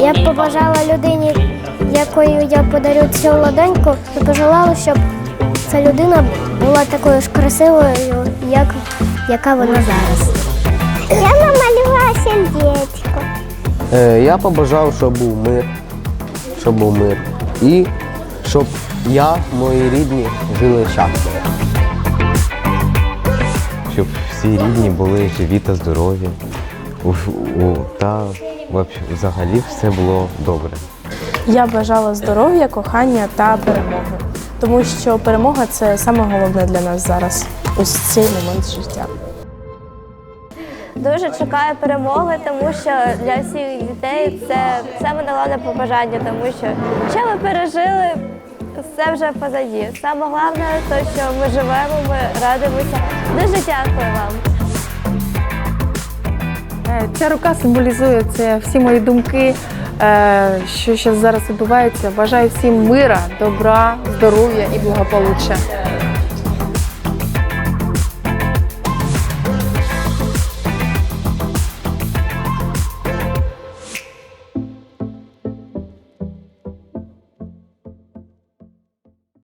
Я б побажала людині, якою я подарю цю ладоньку, і пожелала, щоб ця людина була такою ж красивою, як яка вона зараз. Я намалювала сердечко. Е, я побажав, щоб був мир, щоб був мир. І щоб я, мої рідні, жили щасливо. щоб всі рідні були живі та здорові. У, у, та взагалі все було добре. Я бажала здоров'я, кохання та перемоги, тому що перемога це саме головне для нас зараз, ось цей момент життя. Дуже чекаю перемоги, тому що для всіх дітей це саме головне побажання, тому що що ми пережили, все вже позаді. Саме головне, те, що ми живемо, ми радимося. Дуже дякую вам. Ця рука символізує це всі мої думки, е, що зараз відбувається. Бажаю всім мира, добра, здоров'я і благополуччя.